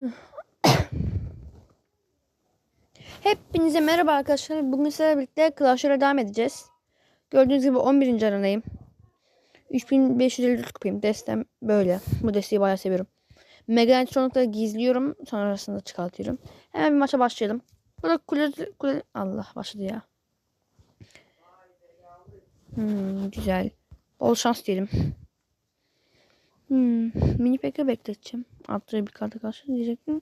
Hepinize merhaba arkadaşlar. Bugün sizlerle birlikte Clash devam edeceğiz. Gördüğünüz gibi 11. aranayım. 3554 kupayım. Destem böyle. Bu desteği bayağı seviyorum. Mega çoğunlukla gizliyorum. Sonrasında çıkartıyorum. Hemen bir maça başlayalım. Burada kule, kule... Allah başladı ya. Hmm, güzel. Bol şans diyelim. Hmm, mini pek'e bekleteceğim. Attığı bir karta karşı diyecektim.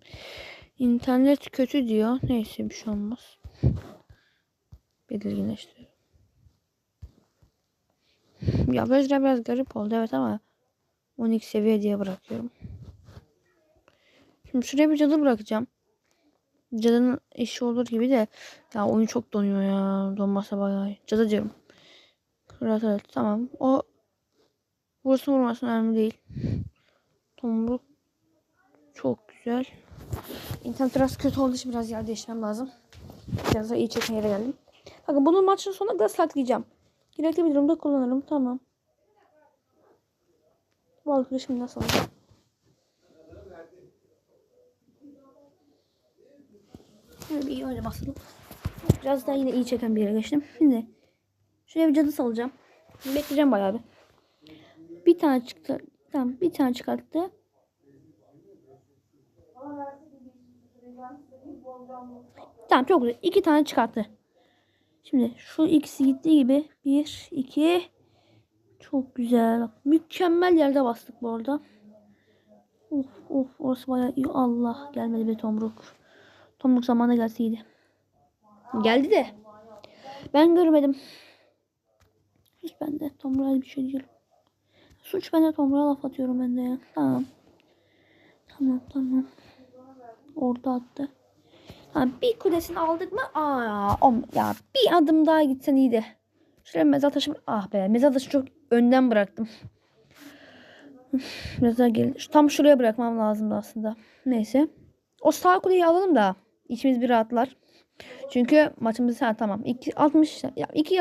İnternet kötü diyor. Neyse bir şey olmaz. Belirginleştiriyorum. Ya Bezra biraz garip oldu evet ama 12 seviye diye bırakıyorum. Şimdi şuraya bir cadı bırakacağım. Cadının işi olur gibi de ya oyun çok donuyor ya. Donmasa bayağı. Cadı diyorum. Evet evet tamam. O vursun vurmasın önemli değil. Tomruk çok güzel. İnternet biraz kötü olduğu için biraz yer değiştirmem lazım. Biraz da iyi çeken yere geldim. Bakın bunun maçın sonuna kadar saklayacağım. Gerekli bir durumda kullanırım. Tamam. Valkyrie şimdi nasıl alacağım? Şöyle bir iyi öyle basalım. Biraz daha yine iyi çeken bir yere geçtim. Şimdi şuraya bir cadı salacağım. Bekleyeceğim bayağı bir. Bir tane çıktı. Tamam bir tane çıkarttı. Tamam çok güzel. İki tane çıkarttı. Şimdi şu ikisi gittiği gibi. Bir, iki. Çok güzel. Mükemmel yerde bastık bu arada. Of of orası bayağı iyi. Allah gelmedi bir tomruk. Tomruk zamanında gelse iyiydi. Geldi de. Ben görmedim. Hiç bende tomruğa bir şey diyorum. Suç bende tomruğa laf atıyorum ben de ya. Tamam. Tamam tamam. Orada attı. Ha, bir kulesini aldık mı? Aa, om, ya bir adım daha gitsen iyiydi. Şöyle mezar taşı ah be mezar taşı çok önden bıraktım. Geri. Şu- Tam şuraya bırakmam lazımdı aslında. Neyse. O sağ kuleyi alalım da içimiz bir rahatlar. Çünkü maçımız ha tamam. 2 60 ya 2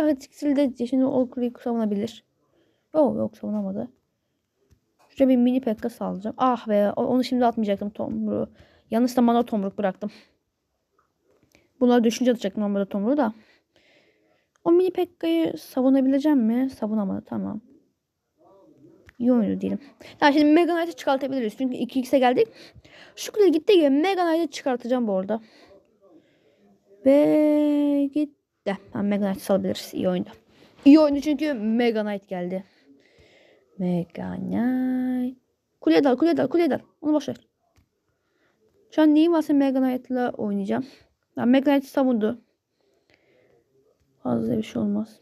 de şimdi o kuleyi savunabilir. Yok yok savunamadı. Şuraya bir mini pekka salacağım. Ah be onu şimdi atmayacaktım tomruğu. Yanlış zamanda tomruk bıraktım. Bunları düşünce atacaktım normalde tomruğu da. O mini pekkayı savunabileceğim mi? Savunamadı tamam. İyi oyunu diyelim. Tamam şimdi Mega Knight'ı çıkartabiliriz. Çünkü 2x'e geldik. Şu kadar gitti gibi Mega Knight'ı çıkartacağım bu arada. Ve gitti. Tamam Mega Knight'ı salabiliriz. İyi oyundu. İyi oyundu çünkü Mega Knight geldi. Mega Knight. Kuleye dal, kuleye. Onu boş. Şu an neyim varsa Mega Knight'la oynayacağım. Yani Mega Knight savundu. Fazla bir şey olmaz.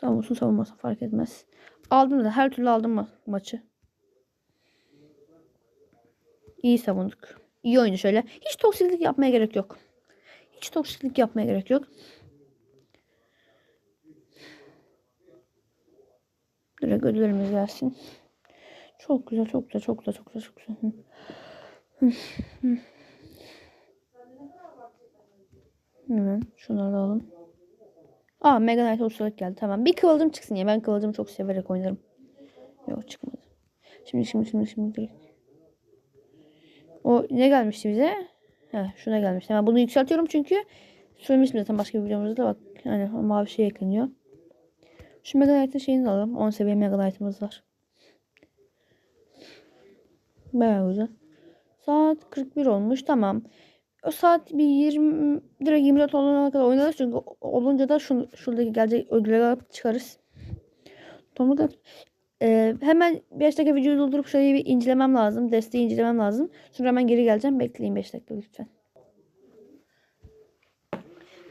Savunsun savunmasın fark etmez. Aldım da her türlü aldım ma- maçı. İyi savunduk. İyi oyundu şöyle. Hiç toksiklik yapmaya gerek yok. Hiç toksiklik yapmaya gerek yok. Direkt ödüllerimiz gelsin. Çok güzel, çok güzel, çok güzel, çok güzel, çok güzel. Hemen şunları da alalım. Aa Mega Knight ustalık geldi. Tamam. Bir kıvılcım çıksın ya. Ben kıvılcımı çok severek oynarım. Yok çıkmadı. Şimdi şimdi şimdi şimdi direkt. O ne gelmişti bize? He şuna gelmişti. Hemen bunu yükseltiyorum çünkü söylemiştim zaten başka bir videomuzda bak. Yani o mavi şey ekleniyor. Şu Mega Knight'ın şeyini alalım. 10 seviye Mega Knight'ımız var. Bayağı güzel. Saat 41 olmuş. Tamam. O saat bir 20 direkt 24 olana kadar oynarız çünkü olunca da şu, şuradaki gelecek ödülleri alıp çıkarız. Da Ee, hemen 5 dakika videoyu doldurup şöyle bir incelemem lazım. Desteği incelemem lazım. Sonra hemen geri geleceğim. Bekleyin 5 dakika lütfen.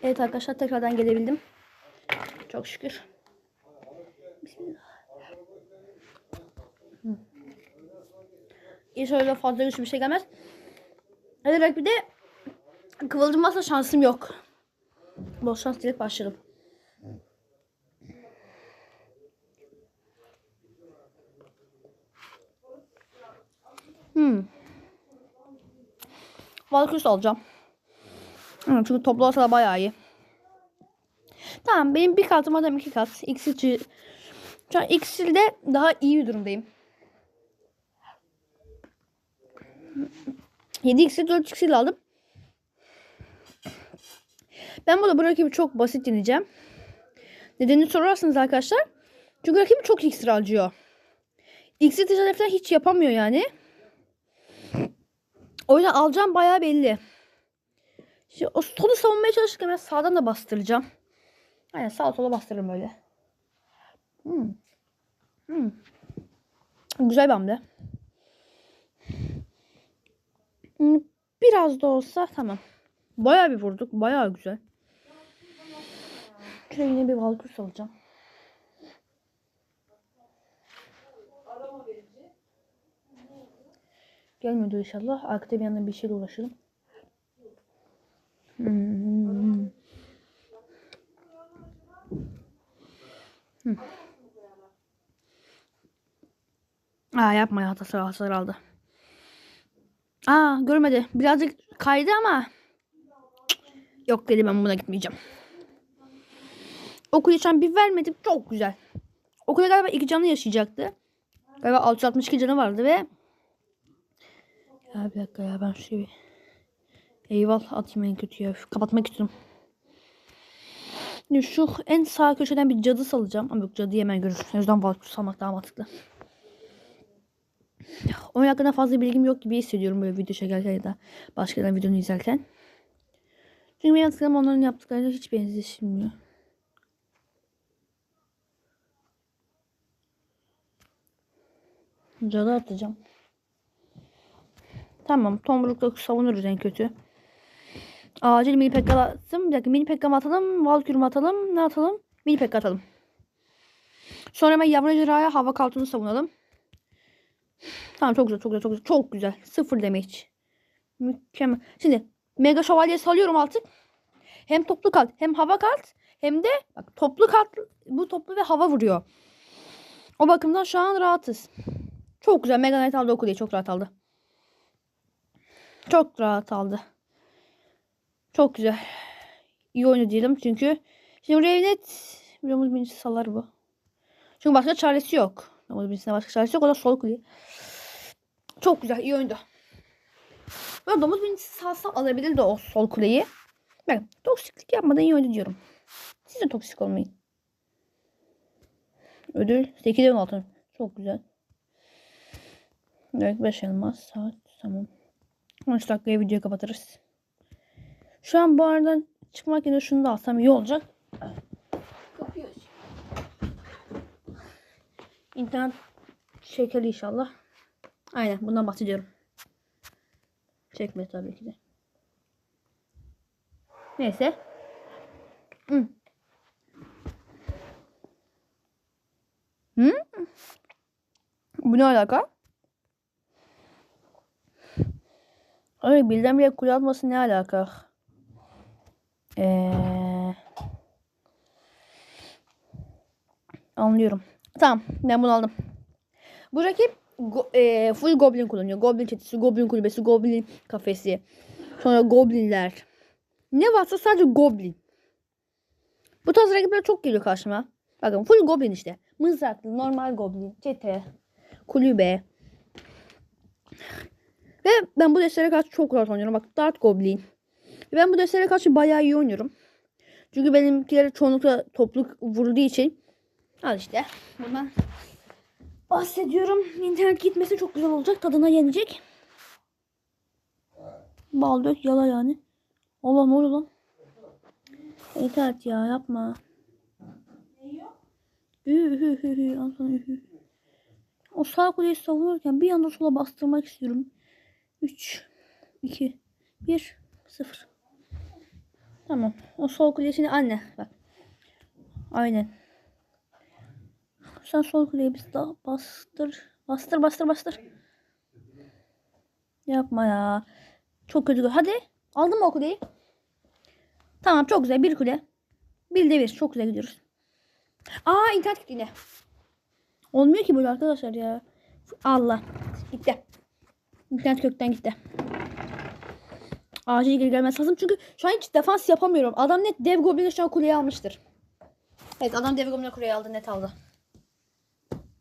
Evet arkadaşlar tekrardan gelebildim. Çok şükür. Bismillah. Hı. İnşallah fazla güçlü bir şey gelmez. Evet bir de Kıvılcım varsa şansım yok. Bol şans dilek başlarım. Hmm. Valküs alacağım. Hmm, çünkü toplu olsa da bayağı iyi. Tamam benim bir katım adam iki kat. İksirci. Şu an iksirde daha iyi bir durumdayım. 7 iksir 4 iksir aldım. Ben burada bu rakibi çok basit yeneceğim. Nedenini sorarsınız arkadaşlar. Çünkü rakibim çok iksir harcıyor. İksir ticaret falan hiç yapamıyor yani. O yüzden alacağım bayağı belli. Şimdi o solu savunmaya çalışırken ben sağdan da bastıracağım. Aynen sağ sola bastırırım öyle. Hmm. Hmm. Güzel bir hamle. Biraz da olsa tamam. Bayağı bir vurduk. Bayağı güzel. Şöyle yine bir valkür alacağım. Gelmiyordu inşallah. Arkada bir yandan bir şeyle uğraşalım. Hmm. Hmm. Aa yapma ya hasar hasar aldı. Aa görmedi. Birazcık kaydı ama yok dedi ben buna gitmeyeceğim. Okul yaşam bir vermedim. Çok güzel. Okulda galiba iki canı yaşayacaktı. Galiba 662 canı vardı ve ya bir dakika ya ben şu bir Eyvallah atayım en kötü ya. Kapatmak istiyorum. Şu en sağ köşeden bir cadı salacağım. Ama yok cadı hemen görür. O yüzden salmak daha mantıklı. Oyun hakkında fazla bilgim yok gibi hissediyorum böyle video çekerken ya da başkalarının videonu izlerken. Çünkü benim yaptıklarım onların yaptıklarıyla hiç benzeşmiyor. Cadı atacağım. Tamam. Tomrukla savunuruz en kötü. Acil mini pekka lazım. Bir dakika mini pekka atalım? Valkür mü atalım? Ne atalım? Mini pekka atalım. Sonra hemen yavru ejderhaya hava kaltını savunalım. Tamam çok güzel çok güzel çok güzel. Çok güzel. Sıfır damage. Mükemmel. Şimdi mega şövalye salıyorum artık. Hem toplu kalt hem hava kalt hem de bak toplu kalt bu toplu ve hava vuruyor. O bakımdan şu an rahatız. Çok güzel. Mega Knight aldı okulayı. Çok rahat aldı. Çok rahat aldı. Çok güzel. İyi oyunu diyelim çünkü. Şimdi Revnet Ramuz birincisi salar bu. Çünkü başka çaresi yok. Ramuz birincisine başka çaresi yok. O da sol kuleyi. Çok güzel. iyi oyundu. Böyle domuz birincisi salsa alabilir de o sol kuleyi. Ben toksiklik yapmadan iyi oyundu diyorum. Siz de toksik olmayın. Ödül 8'den altın. Çok güzel. Evet 5 elmas saat tamam. 13 dakikaya videoyu kapatırız. Şu an bu aradan çıkmak yerine şunu da alsam iyi olacak. İnternet şekeri inşallah. Aynen bundan bahsediyorum. Çekme tabii ki de. Neyse. Hı. Hı? Bu ne alaka? Ay birdenbire kule atması ne alaka? Ee, anlıyorum. Tamam ben bunu aldım. Bu rakip go- e, full goblin kullanıyor. Goblin çetesi, goblin kulübesi, goblin kafesi. Sonra goblinler. Ne varsa sadece goblin. Bu tarz rakipler çok geliyor karşıma. Bakın full goblin işte. Mızraklı, normal goblin, çete, kulübe. Ve ben bu destelere karşı çok rahat oynuyorum. Bak Dart Goblin. Ve ben bu destelere karşı bayağı iyi oynuyorum. Çünkü benimkileri çoğunlukla topluluk vurduğu için. Al işte. Bundan bahsediyorum. İnternet gitmesi çok güzel olacak. Tadına yenecek. Bal dök yala yani. Allah ne oluyor lan? İnternet ya yapma. O sağ kuleyi savunuyorken bir anda sola bastırmak istiyorum. 3, 2, 1, 0. Tamam. O sol kulesini anne. Bak. Aynen. Sen sol kuleyi biz daha bastır. Bastır bastır bastır. Yapma ya. Çok kötü. Hadi. Aldın mı o kuleyi? Tamam çok güzel. Bir kule. Bir de bir. Çok güzel gidiyoruz. Aa internet gitti yine. Olmuyor ki böyle arkadaşlar ya. Allah. Gitti. İnternet kökten gitti. Acil geri gelmesi lazım. Çünkü şu an hiç defans yapamıyorum. Adam net dev goblin'e şu an kuleyi almıştır. Evet adam dev goblin'e kuleyi aldı. Net aldı.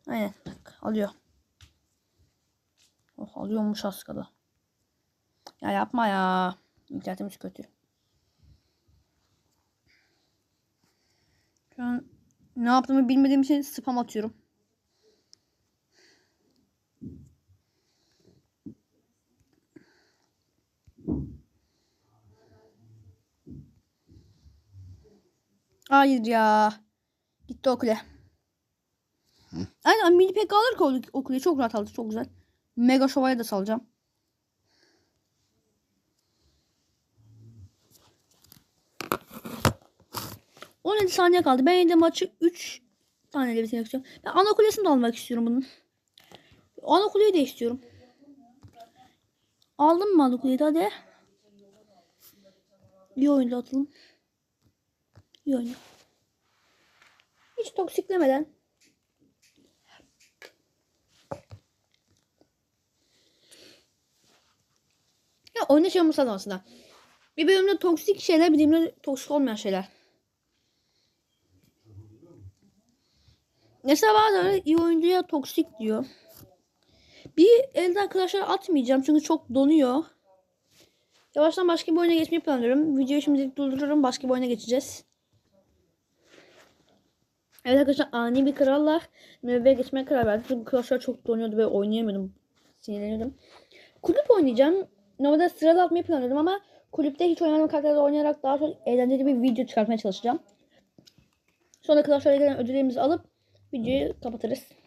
Aynen. Bak, alıyor. Oh alıyormuş az. Ya yapma ya. İnternetimiz kötü. Şu an ne yaptığımı bilmediğim için spam atıyorum. Hayır ya. Gitti o kule. Aynen mini pek alır ki o- o kuleyi. Çok rahat aldı. Çok güzel. Mega şovaya da salacağım. On saniye kaldı. Ben yine de maçı 3 taneyle bitirmek istiyorum. Ben ana kulesini de almak istiyorum bunun. Ana kuleyi de istiyorum. Aldım mı ana kuleyi de hadi. İyi oyunda atalım. İyi oyunda. Hiç toksiklemeden. Ya oyunda şey lazım aslında. Bir bölümde toksik şeyler bir bölümde toksik olmayan şeyler. Mesela öyle iyi oyuncuya toksik diyor. Bir elde arkadaşlar atmayacağım çünkü çok donuyor. Yavaştan başka bir oyuna geçmeyi planlıyorum. Videoyu şimdi durdururum. Başka bir oyuna geçeceğiz. Evet arkadaşlar ani bir kararla MV'ye geçmeye karar verdim. Çünkü arkadaşlar çok donuyordu ve oynayamıyordum. Sinirleniyordum. Kulüp oynayacağım. Normalde sıralı atmayı planlıyordum ama kulüpte hiç oynamadığım karakterle oynayarak daha çok eğlenceli bir video çıkartmaya çalışacağım. Sonra arkadaşlar gelen ödüllerimizi alıp videoyu kapatırız.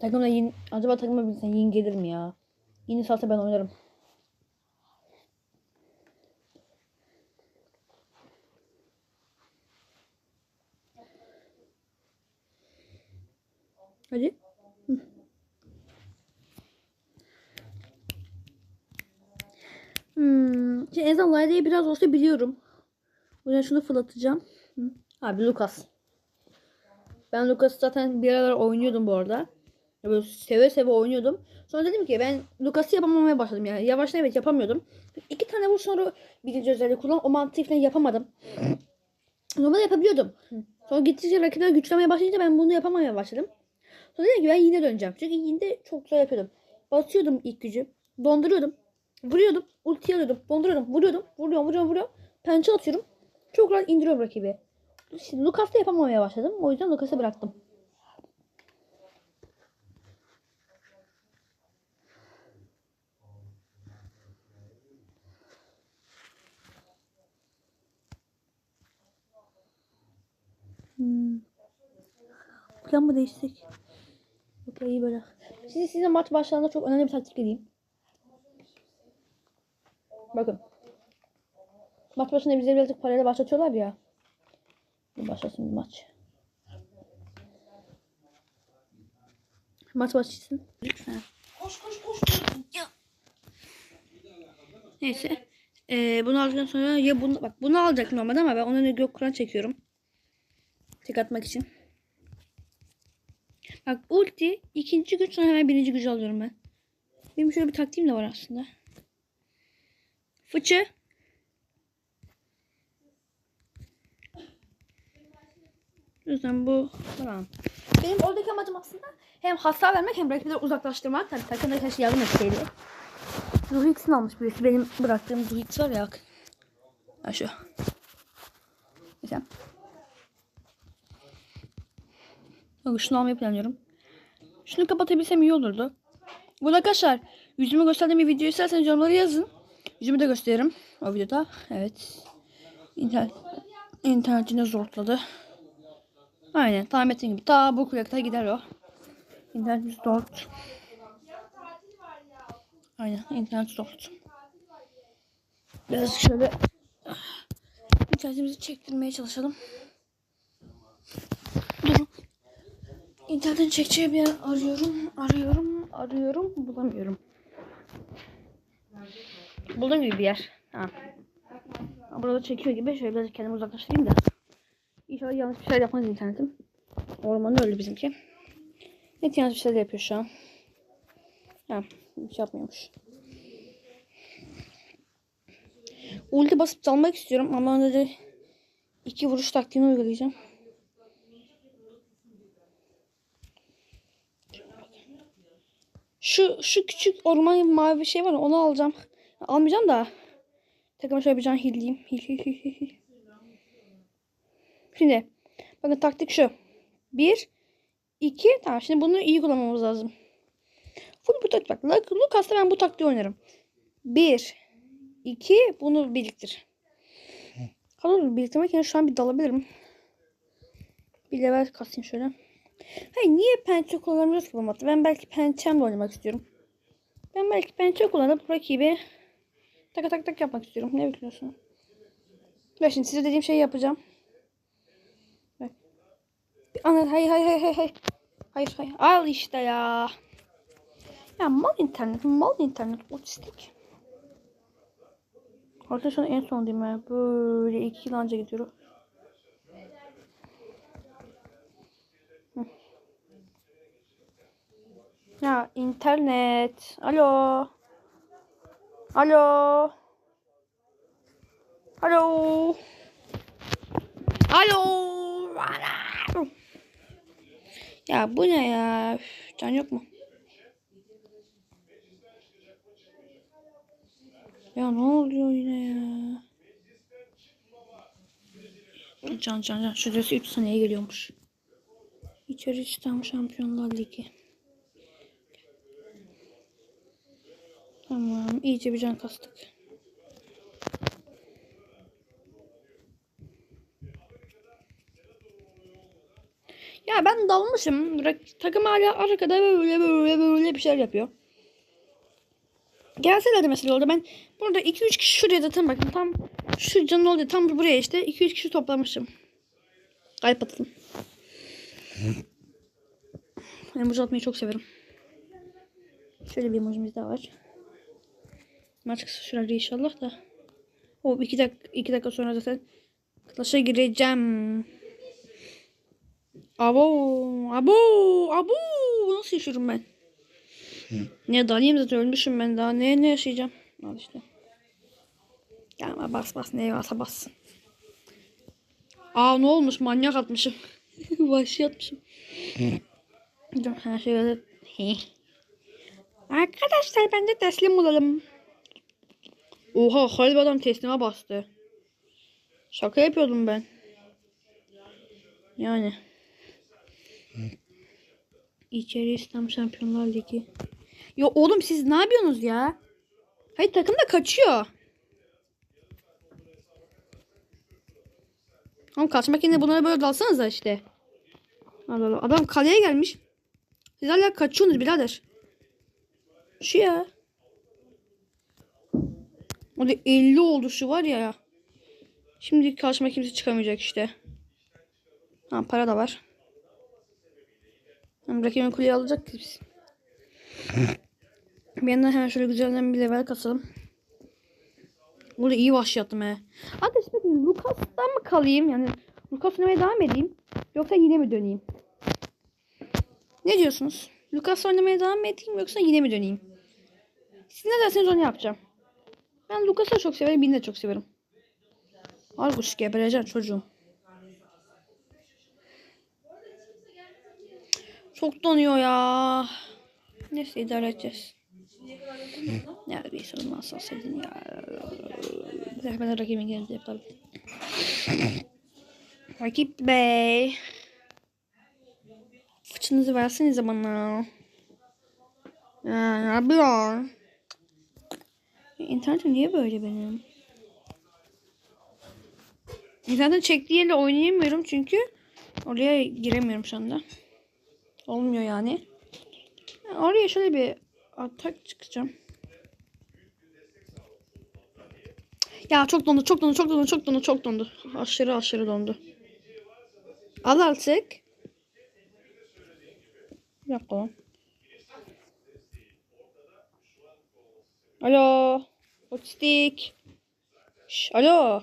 Takımda yin, acaba takıma bilsen yin gelir mi ya? Yini salsa ben oynarım. Hadi. Hı. Hmm. Şimdi en azından Layda'yı biraz olsa biliyorum. O yüzden şunu fırlatacağım. Hı. Abi Lucas. Ben Lucas'ı zaten bir aralar oynuyordum bu arada. Böyle seve seve oynuyordum. Sonra dedim ki ben Lucas'ı yapamamaya başladım yani. Yavaştan evet yapamıyordum. İki tane vur sonra birinci özelliği kullan. O mantığı falan yapamadım. Normalde yapabiliyordum. Sonra gittikçe rakipler güçlenmeye başlayınca ben bunu yapamamaya başladım. Sonra dedim ki ben yine döneceğim. Çünkü yine çok güzel yapıyordum. Basıyordum ilk gücü. Donduruyordum. Vuruyordum. Ulti alıyordum. Donduruyordum. Vuruyordum. Vuruyorum vuruyorum vuruyorum. Pençe atıyorum. Çok rahat indiriyorum rakibi. Lucas'ta yapamamaya başladım. O yüzden Lucas'ı bıraktım. Hmm. Plan mı değiştirsek? Yok ya, iyi böyle. Size size maç başlarında çok önemli bir taktik vereyim. Bakın. Maç başında bize birazcık parayla başlatıyorlar ya. Başlasın bir maç. Maç başlasın. Koş koş. Neyse. Ee, bunu aldıktan sonra ya bunu bak bunu alacak normalde ama ben onun önüne gök kuran çekiyorum. Tek atmak için. Bak ulti ikinci güç sonra hemen birinci gücü alıyorum ben. Benim şöyle bir taktiğim de var aslında. Fıçı. Lütfen bu tamam. Benim oradaki amacım aslında hem hasar vermek hem rakipleri uzaklaştırmak. Tabii takımda şey yardım etseydi. Ruh X'ini almış birisi. Benim bıraktığım Ruh X var ya. Ha şu. Güzel. Bak şunu almayı planlıyorum. Şunu kapatabilsem iyi olurdu. Bu arada arkadaşlar yüzümü gösterdiğim bir video isterseniz yorumlara yazın. Yüzümü de gösteririm o videoda. Evet. İnternet, internetine zorladı. Aynen tahmin ettiğim gibi. Ta bu kulakta gider o. İnternet zort. Aynen internet zort. Biraz şöyle internetimizi çektirmeye çalışalım. İnternetin çekeceği bir yer arıyorum, arıyorum, arıyorum, bulamıyorum. Buldum gibi bir yer. Ha. burada çekiyor gibi şöyle biraz kendimi uzaklaştırayım da. İnşallah yanlış bir şeyler yapmaz internetim. Ormanı öldü bizimki. Net yanlış bir şeyler yapıyor şu an. Ha, hiç yapmıyormuş. Ulti basıp dalmak istiyorum ama önce iki vuruş taktiğini uygulayacağım. Şu şu küçük orman mavi bir şey var onu alacağım. Almayacağım da. Takıma şöyle bir can hilleyeyim. Hil hil hil hil. hil. Şimdi bakın taktik şu. Bir, iki. Tamam şimdi bunu iyi kullanmamız lazım. Full bu taktik bak. Lu- Lucas'ta ben bu taktiği oynarım. Bir, iki. Bunu biriktir. Kadar biriktirmek yerine şu an bir dalabilirim. Bir level kasayım şöyle. Hayır niye pençe kullanmıyoruz ki bu maçta? Ben belki pençemle oynamak istiyorum. Ben belki pençe kullanıp rakibi tak tak tak yapmak istiyorum. Ne bekliyorsun? Ve şimdi size dediğim şeyi yapacağım. Bak. Ana hayır hayır hayır hayır hayır. Hayır hayır. Al işte ya. Ya mal internet, mal internet, otistik. An en sondayım ya. Böyle iki önce gidiyorum. Ya internet. Alo. Alo. Alo. Alo. Ya bu ne ya? Can yok mu? Ya ne oluyor yine ya? Can can can. Şurası 3 seneye geliyormuş. İçeri tam Şampiyonlar Ligi. Tamam. iyice bir can kastık. Ya ben dalmışım. Takım hala arkada böyle böyle böyle bir şeyler yapıyor. Gelselerdi mesela orada ben burada 2-3 kişi şuraya zaten bakın tam şu canın oldu tam buraya işte 2-3 kişi toplamışım. Kalp atın. Emoji atmayı çok severim. Şöyle bir emojimiz daha var. Maç kısa sürer inşallah da. O iki dakika, iki dakika sonra zaten Clash'a gireceğim. Abo, abo, abo. Nasıl yaşıyorum ben? Ne dalayım zaten ölmüşüm ben daha. Ne ne yaşayacağım? Al işte. Gelme bas bas neye varsa bassın. Aa ne olmuş manyak atmışım. Vahşi atmışım. Her şöyle. He. Arkadaşlar ben de teslim olalım. Oha Halil adam teslime bastı. Şaka yapıyordum ben. Yani. İçeri İslam Şampiyonlar Ligi. Ya oğlum siz ne yapıyorsunuz ya? Hayır takım da kaçıyor. Oğlum kaçmak yerine bunlara böyle dalsanıza işte. Allah Allah. Adam kaleye gelmiş. Siz hala kaçıyorsunuz birader. Şu ya. O da 50 oldu şu var ya. Şimdi karşıma kimse çıkamayacak işte. Ha para da var. Hem rakibin kuleyi alacak ki biz. Bir yandan hemen şöyle güzelden bir level kasalım. Burada iyi başlattım he. Arkadaş peki Lucas'tan mı kalayım? Yani Lucas oynamaya devam edeyim. Yoksa yine mi döneyim? Ne diyorsunuz? Lucas oynamaya devam edeyim yoksa yine mi döneyim? Siz ne derseniz onu yapacağım. Ben Lucas'ı çok severim, Bin'i de çok severim. Argus gebereceğim çocuğum. Çok donuyor ya. Neyse idare edeceğiz. Neredeyse olmaz olsaydın ya. Hemen rakibin geldi yapalım. Rakip bey. Fıçınızı versenize bana. Ya ne yapıyorsun? İnternetim niye böyle benim? İnternetten çektiği yerle oynayamıyorum çünkü oraya giremiyorum şu anda. Olmuyor yani. Oraya şöyle bir atak çıkacağım. Ya çok dondu, çok dondu, çok dondu, çok dondu, çok dondu. Aşırı aşırı dondu. Al artık. Bir dakika. Alo. Otistik. Şş, alo.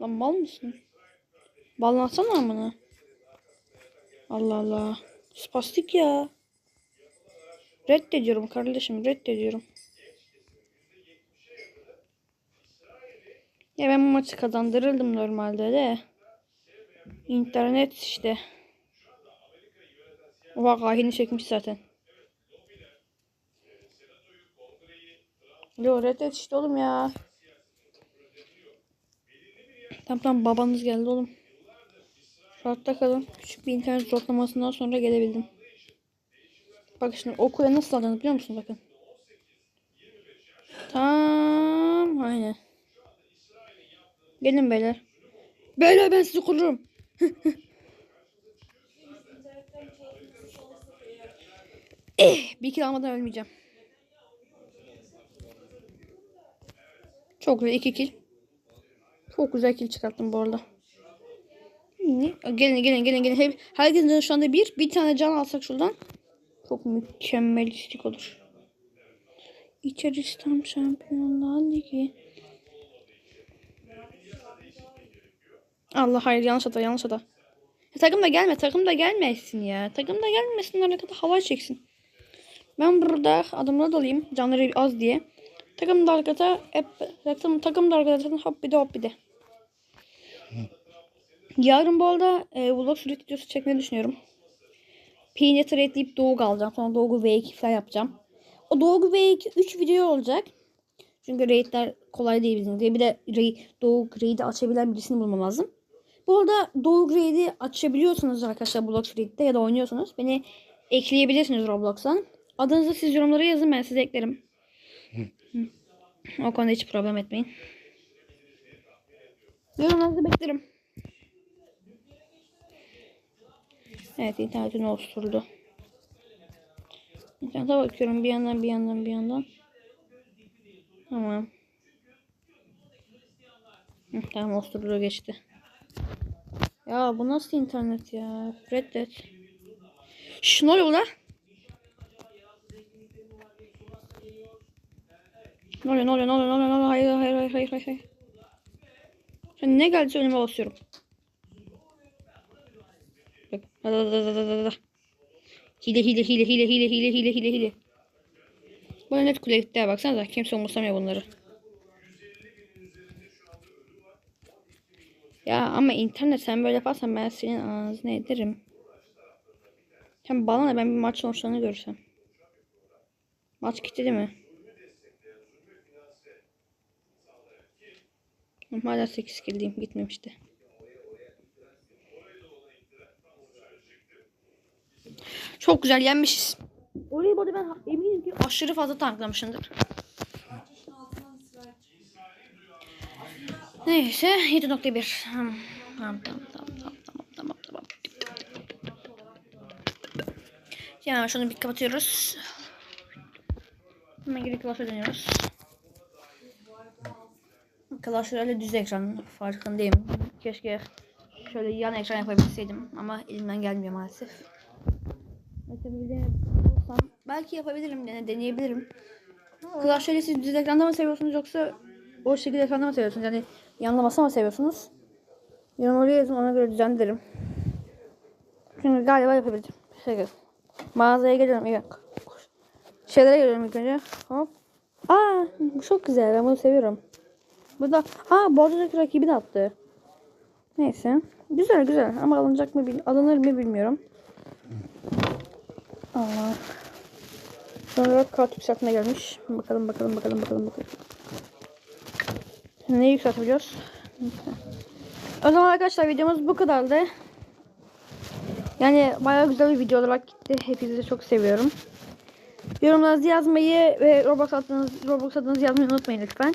Lan mal mısın? Bağlansana bunu. Allah Allah. Spastik ya. Reddediyorum kardeşim reddediyorum. Ya ben bu maçı kazandırırdım normalde de. İnternet işte. Oha kahini çekmiş zaten. Yo reddet işte oğlum ya. Tamam tamam babanız geldi oğlum. Rahatta kalın. Küçük bir internet zorlamasından sonra gelebildim. Bak şimdi o kule nasıl alınır biliyor musun bakın. Tamam aynen. Gelin beyler. Beyler ben sizi korurum. eh, bir kill almadan ölmeyeceğim. Çok güzel iki kill. Çok güzel kill çıkarttım bu arada. Gelin gelin gelin gelin. Herkesin şu anda bir. Bir tane can alsak şuradan. Çok mükemmelistik olur. İçeristan Şampiyonlar Ligi. Allah hayır yanlış hata yanlış hata. Ya, takım da gelme takım da gelmesin ya. Takım da gelmesinler ne kadar hava çeksin. Ben burada adımla dalayım canları az diye. Takım da arkada hep takım, takım da arkada zaten hop bir de hop bir de. Yarın bu arada e, vlog sürü videosu çekmeyi düşünüyorum. Pean'e trade'leyip Doğu alacağım. Sonra Doğu V2 falan yapacağım. O Doğu V2 3 video olacak. Çünkü raidler kolay değil bizim diye. Bir de raid, Doğu raid'i açabilen birisini bulmam lazım. Bu arada Doğu raid'i açabiliyorsunuz arkadaşlar Blox Raid'de ya da oynuyorsunuz. Beni ekleyebilirsiniz Roblox'tan. Adınızı siz yorumlara yazın ben size eklerim. O konuda hiç problem etmeyin. Yorumlarınızı beklerim. Evet internetin oluşturuldu. İnternete bakıyorum bir yandan bir yandan bir yandan. Tamam. Hı, tamam oluşturuldu geçti. Ya bu nasıl internet ya? Reddet. Şş ne oluyor lan? Ne oluyor ne oluyor ne oluyor ne oluyor ne oluyor? Hayır hayır hayır hayır hayır. hayır. Sen ne geldiyse önüme basıyorum. Bak. Da, da, da, da, da, da. Hile hile hile hile hile hile hile hile hile. Bu net kuleliklere baksana da kimse umursamıyor bunları. Ya ama internet sen böyle yaparsan ben senin ağzını ederim. Sen bana ben bir maç sonuçlarını görsem. Maç gitti mi? Ama Hala 8 kill'deyim gitmemişti. Çok güzel yenmişiz. Orayı arada ben eminim ki aşırı fazla tanklamışımdır. Neyse 7.1. Tamam tamam tamam tamam tamam tamam tamam. Hemen şunu bir kapatıyoruz. Hemen geri klasa dönüyoruz. Klasör öyle düz ekran farkındayım. Keşke şöyle yan ekran yapabilseydim ama elimden gelmiyor maalesef. Mesela bir de olsam belki yapabilirim yani deneyebilirim. Klasörü siz düz ekranda mı seviyorsunuz yoksa o şekilde ekranda mı seviyorsunuz? Yani yanlaması mı seviyorsunuz? Yorumlara yazın ona göre düzenlerim. Çünkü galiba yapabilirim. Şey, mağazaya geliyorum. Evet. Şeylere geliyorum ilk önce. Hop. Aa çok güzel. Ben bunu seviyorum. Bu da ha Bordo'daki rakibi de attı. Neyse. Güzel güzel ama alınacak mı bil alınır mı bilmiyorum. Allah. Sonra kart yükseltme gelmiş. Bakalım bakalım bakalım bakalım bakalım. Neyi yükseltebiliyoruz? Neyse. O zaman arkadaşlar videomuz bu kadardı. Yani bayağı güzel bir video olarak gitti. Hepinizi çok seviyorum. Yorumlarınızı yazmayı ve Roblox adınızı, Roblox adınızı yazmayı unutmayın lütfen.